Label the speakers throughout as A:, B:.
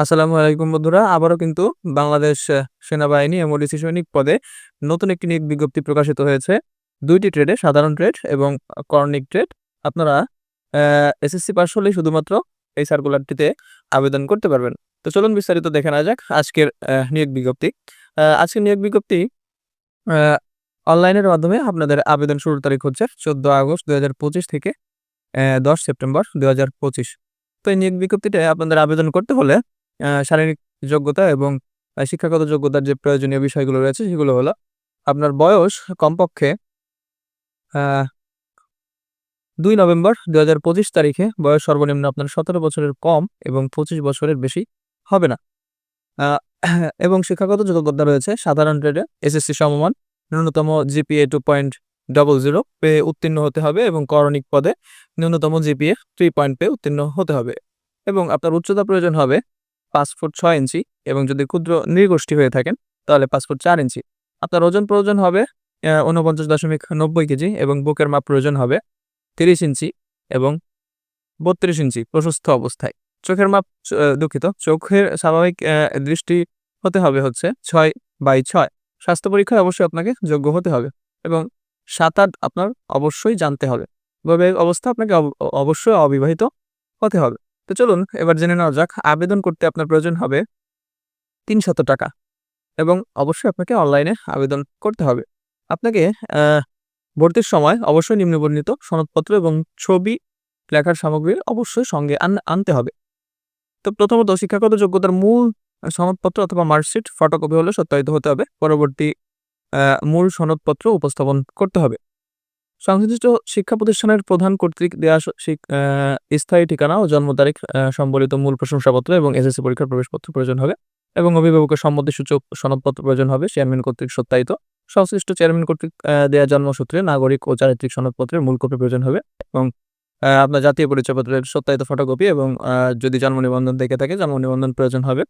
A: আসসালামু আলাইকুম বন্ধুরা। আবারও কিন্তু বাংলাদেশ সেনাবাহিনী এমওডিসি সৈনিক পদে নতুন একটি নিয়োগ বিজ্ঞপ্তি প্রকাশিত হয়েছে। দুইটি ট্রেডে সাধারণ ট্রেড এবং করণিক ট্রেড। আপনারা এসএসসি পাস হলেই শুধুমাত্র এই সার্কুলারটিতে আবেদন করতে পারবেন। তো চলুন বিস্তারিত দেখে নেওয়া যাক আজকের নিয়োগ বিজ্ঞপ্তি। আজকের নিয়োগ বিজ্ঞপ্তি অনলাইনের মাধ্যমে আপনাদের আবেদন শুরুর তারিখ হচ্ছে চোদ্দ আগস্ট দুই হাজার পঁচিশ থেকে দশ সেপ্টেম্বর দুই হাজার পঁচিশ। তো এই নিয়োগ বিজ্ঞপ্তিতে আপনাদের আবেদন করতে হলে শারীরিক যোগ্যতা এবং শিক্ষাগত যোগ্যতার যে প্রয়োজনীয় বিষয়গুলো রয়েছে সেগুলো হলো, আপনার বয়স কমপক্ষে দুই নভেম্বর দুই হাজার পঁচিশ তারিখে বয়স সর্বনিম্ন আপনার সতেরো বছরের কম এবং পঁচিশ বছরের বেশি হবে না। এবং শিক্ষাগত যোগ্যতা রয়েছে সাধারণ ট্রেডে এসএসসি সমমান, ন্যূনতম GPA two point double zero পেয়ে উত্তীর্ণ হতে হবে এবং করণিক পদে ন্যূনতম জিপিএ থ্রি পয়েন্ট পেয়ে উত্তীর্ণ হতে হবে। এবং আপনার উচ্চতা প্রয়োজন হবে পাঁচ ফুট ছয় ইঞ্চি এবং যদি ক্ষুদ্র নৃগোষ্ঠী হয়ে থাকেন, তাহলে পাঁচ ফুট চার ইঞ্চি। আপনার ওজন প্রয়োজন হবে উনপঞ্চাশ দশমিক নব্বই কেজি এবং বুকের মাপ প্রয়োজন হবে তিরিশ ইঞ্চি এবং বত্রিশ ইঞ্চি প্রশস্ত অবস্থায়। চোখের মাপ দুঃখিত, চোখের স্বাভাবিক দৃষ্টি হতে হবে হচ্ছে ছয় বাই ছয়। স্বাস্থ্য পরীক্ষায় অবশ্যই আপনাকে যোগ্য হতে হবে এবং সাঁতার আপনার অবশ্যই জানতে হবে। বৈবাহিক অবস্থা আপনাকে অব- অবশ্যই অবিবাহিত হতে হবে। তো চলুন, এবার জেনে নেওয়া যাক, আবেদন করতে আপনার প্রয়োজন হবে তিনশত টাকা এবং অবশ্যই আপনাকে অনলাইনে আবেদন করতে হবে। আপনাকে ভর্তির সময় অবশ্যই নিম্নবর্ণিত সনদপত্র এবং ছবি লেখার সামগ্রী অবশ্যই সঙ্গে আন- আনতে হবে। তো প্রথমত শিক্ষাগত যোগ্যতার মূল সনদপত্র অথবা মার্কশিট, ফটোকপি হলে সত্যায়িত হতে হবে। পরবর্তী মূল সনদপত্র উপস্থাপন করতে হবে। সংশ্লিষ্ট শিক্ষা প্রতিষ্ঠানের প্রধান কর্তৃক দেওয়া স্থায়ী ঠিকানা ও জন্ম তারিখ সম্বলিত মূল প্রশংসাপত্র এবং এসএসসি পরীক্ষার প্রবেশপত্র প্রয়োজন হবে এবং অভিভাবকের সম্মতি সূচক সনদপত্র প্রয়োজন হবে। চেয়ারম্যান কর্তৃক সত্যায়িত। সংশ্লিষ্ট চেয়ারম্যান কর্তৃক দেয়া জন্মসূত্রে নাগরিক ও চারিত্রিক সনদপত্রের মূল কপি প্রয়োজন হবে এবং আপনার জাতীয় পরিচয়পত্রের সত্যায়িত ফটোকপি এবং যদি জন্ম নিবন্ধন দেখে থাকে জন্ম নিবন্ধন প্রয়োজন হবে।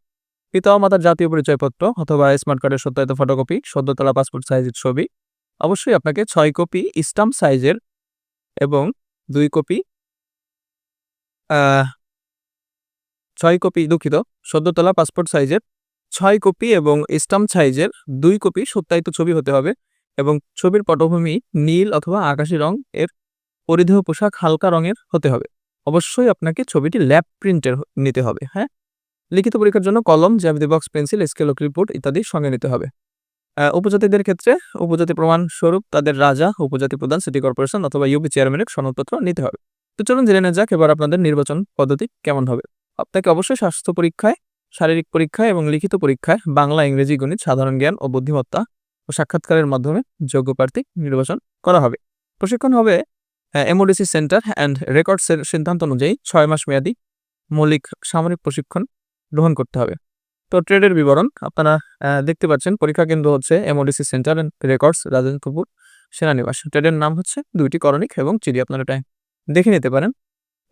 A: পিতা মাতার জাতীয় পরিচয়পত্র অথবা স্মার্ট কার্ডের সত্যায়িত ফটোকপি সদ্য তোলা পাসপোর্ট সাইজের ছবি অবশ্যই আপনাকে ছয় কপি স্টাম্প সাইজের এবং দুই কপি ছয় কপি দুঃখিত, সদ্যতলা পাসপোর্ট সাইজের ছয় কপি এবং স্টাম্প সাইজের দুই কপি সত্যায়িত ছবি হতে হবে এবং ছবির পটভূমি নীল অথবা আকাশি রং এর পরিধেয় পোশাক হালকা রঙের হতে হবে। অবশ্যই আপনাকে ছবিটি ল্যাব প্রিন্টের নিতে হবে হ্যাঁ? লিখিত পরীক্ষার জন্য কলম, জ্যামিতি বক্স, পেন্সিল, স্কেল রিপোর্ট ইত্যাদি সঙ্গে নিতে হবে। উপজাতিদের ক্ষেত্রে উপজাতি প্রমাণ স্বরূপ তাদের রাজা, উপজাতি প্রধান সিটি কর্পোরেশন অথবা ইউপি চেয়ারম্যানের সনদপত্র নিতে হবে। তো চলুন জেনে নেওয়া যাক এবার আপনাদের নির্বাচন পদ্ধতি কেমন হবে। আপনাকে অবশ্যই স্বাস্থ্য পরীক্ষায়, শারীরিক পরীক্ষায় এবং লিখিত পরীক্ষায় বাংলা, ইংরেজি, গণিত, সাধারণ জ্ঞান ও বুদ্ধিমত্তা ও সাক্ষাৎকারের মাধ্যমে যোগ্য প্রার্থী নির্বাচন করা হবে। প্রশিক্ষণ হবে এমওডিসি সেন্টার অ্যান্ড রেকর্ডসের সিদ্ধান্ত অনুযায়ী ছয় মাস মেয়াদী মৌলিক সামরিক প্রশিক্ষণ গ্রহণ করতে হবে। তো ট্রেডের বিবরণ আপনারা দেখতে পাচ্ছেন। পরীক্ষা কেন্দ্র হচ্ছে MODC centre and records Rajendrapur সেনানিবাস। ট্রেডের নাম হচ্ছে দুইটি করণিক এবং চিড়ি আপনারা এটা দেখে নিতে পারেন।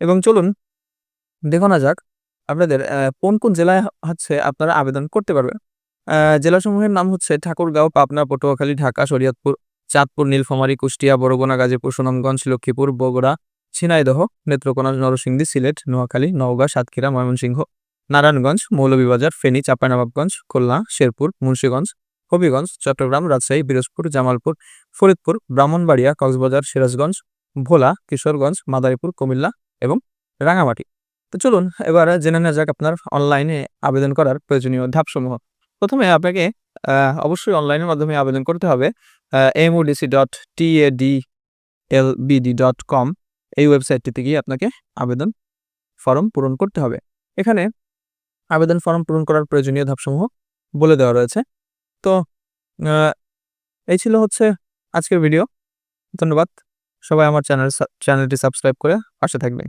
A: এবং চলুন দেখো না যাক আপনাদের কোন কোন জেলায় হচ্ছে আপনারা আবেদন করতে পারবেন। জেলাসমূহের নাম হচ্ছে ঠাকুরগাঁও, পাবনা, পটুয়াখালী, ঢাকা, শরীয়তপুর, চাঁদপুর, নীলফামারী, কুষ্টিয়া বরগুনা গাজীপুর, সুনামগঞ্জ, লক্ষ্মীপুর, বগুড়া, ঝিনাইদহ, নেত্রকোনা, নরসিংদী, সিলেট, নোয়াখালী, নওগাঁ, সাতক্ষীরা, ময়মনসিংহ। নারায়ণগঞ্জ, মৌলভীবাজার, ফেনী, চাঁপাইনবাবগঞ্জ, খুলনা, শেরপুর, মুন্সীগঞ্জ, হবিগঞ্জ, চট্টগ্রাম, রাজশাহী পিরোজপুর জামালপুর, ফরিদপুর, ব্রাহ্মণবাড়িয়া, কক্সবাজার, সিরাজগঞ্জ, ভোলা, কিশোরগঞ্জ, মাদারীপুর, কুমিল্লা এবং রাঙামাটি। তো চলুন এবার জেনে নেওয়া যাক আপনার অনলাইনে আবেদন করার প্রয়োজনীয় ধাপসমূহ। প্রথমে আপনাকে অবশ্যই অনলাইনের মাধ্যমে আবেদন করতে হবে MODC dot TAD LBD dot com এই ওয়েবসাইটটিতে গিয়ে আপনাকে আবেদন ফর্ম পূরণ করতে হবে। এখানে আবেদন ফর্ম পূরণ করার প্রয়োজনীয় ধাপসমূহ বলে দেওয়া রয়েছে। তো এই ছিল হচ্ছে আজকের ভিডিও। ধন্যবাদ। সবাই আমার চ্যানেল চ্যানেলটি সাবস্ক্রাইব করে পাশে থাকবেন।